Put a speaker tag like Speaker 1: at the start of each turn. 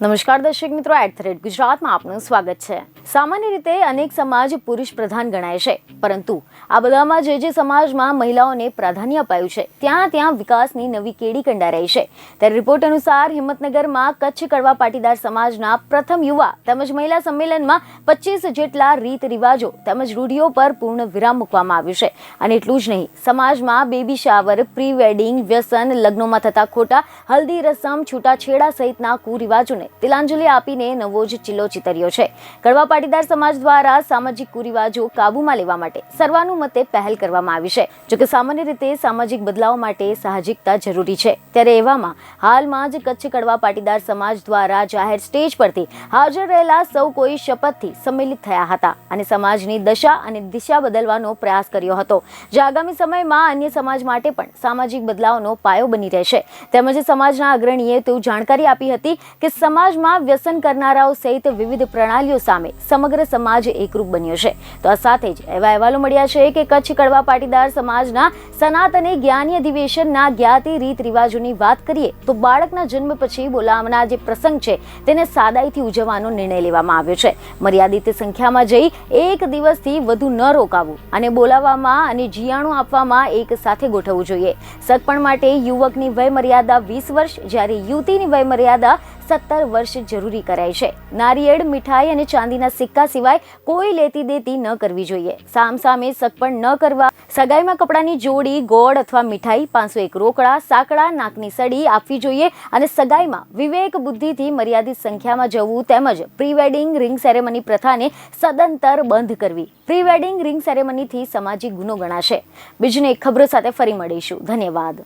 Speaker 1: નમસ્કાર દર્શક મિત્રો એટ ધ રેટ ગુજરાતમાં આપનું સ્વાગત છે. સામાન્ય રીતે અનેક સમાજ પુરુષ પ્રધાન ગણાય છે, પરંતુ આ બધામાં જે જે સમાજમાં મહિલાઓને પ્રાધાન્ય અપાયું છે, ત્યાં ત્યાં વિકાસની નવી કેડી કંડારાઈ છે. ત્યારે રિપોર્ટ અનુસાર હિંમતનગરમાં કચ્છ કડવા પાટીદાર સમાજના પ્રથમ યુવા તેમજ મહિલા સંમેલનમાં પચીસ જેટલા રીત રિવાજો તેમજ રૂઢિઓ પર પૂર્ણ વિરામ મૂકવામાં આવ્યું છે. અને એટલું જ નહીં, સમાજમાં બેબી શાવર પ્રી વેડિંગ વ્યસન, લગ્નોમાં થતા ખોટા, હલ્દી, રસમ, છૂટાછેડા સહિતના કુરિવાજોને તિલાંજલિ આપીને નવો જ ચિલ્લો ચિતર્યો છે. કડવા પાટીદાર સમાજ દ્વારા સામાજિક કુરિવાજો કાબૂમાં લેવા માટે સર્વાનુમતે પહેલ કરવામાં આવી છે. જોકે સામાન્ય રીતે સામાજિક બદલાવ માટે સાહજિકતા જરૂરી છે. ત્યારે એવામાં હાલમાં જ કચ્છ કડવા પાટીદાર સમાજ દ્વારા જાહેર સ્ટેજ પરથી હાજર રહેલા સૌ કોઈ શપથથી સંમેલિત થયા હતા અને સમાજની દશા અને દિશા બદલવાનો પ્રયાસ કર્યો હતો. જે આગામી સમયમાં અન્ય સમાજ માટે પણ સામાજિક બદલાવનો પાયો બની રહેશે. તેમજ સમાજના અગ્રણીએ તેવું જાણકારી આપી હતી કે સમાજમાં વ્યસન કરનારાઓ સહિત વિવિધ પ્રણાલીઓ સામે સમગ્ર સમાજ એકરૂપ બન્યો છે. તો આ સાથે જ એવા અહેવાલો મળ્યા છે કે કચ્છ કડવા પાટીદાર સમાજના સનાતની જ્ઞાની અધિવેશનના જ્ઞાતિ રીત રિવાજોની વાત કરીએ તો બાળકના જન્મ પછી બોલાવનાર જે પ્રસંગ છે તેને સાદાઈથી ઉજવવાનો નિર્ણય લેવામાં આવ્યો છે. મર્યાદિત સંખ્યામાં જઈ એક દિવસથી વધુ ન રોકાવું અને બોલાવવામાં અને જીયાણું આપવામાં એક સાથે ગોઠવવું જોઈએ. સગપણ માટે યુવકની વય મર્યાદા વીસ વર્ષ, જ્યારે યુવતીની વય મર્યાદા સત્તર વર્ષ જરૂરી કરાય છે. નારિયેળ, મીઠાઈ અને ચાંદીના સિક્કા સિવાય કોઈ લેતી દેતી ન કરવી જોઈએ. સામ સામે સગપણ ન કરવા. સગાઈમાં કપડાની જોડી, ગોળ અથવા મીઠાઈ, પાંચસો એક રોકડા, સાકડા, નાકની સડી આપવી જોઈએ અને સગાઈમાં વિવેક બુદ્ધિથી મર્યાદિત સંખ્યામાં જવું તેમજ પ્રી વેડિંગ રિંગ સેરેમની પ્રથાને સદંતર બંધ કરવી. પ્રી વેડિંગ રિંગ સેરેમનીથી સામાજિક ગુનો ગણાશે. બીજને એક ખબરો સાથે ફરી મળીશું. ધન્યવાદ.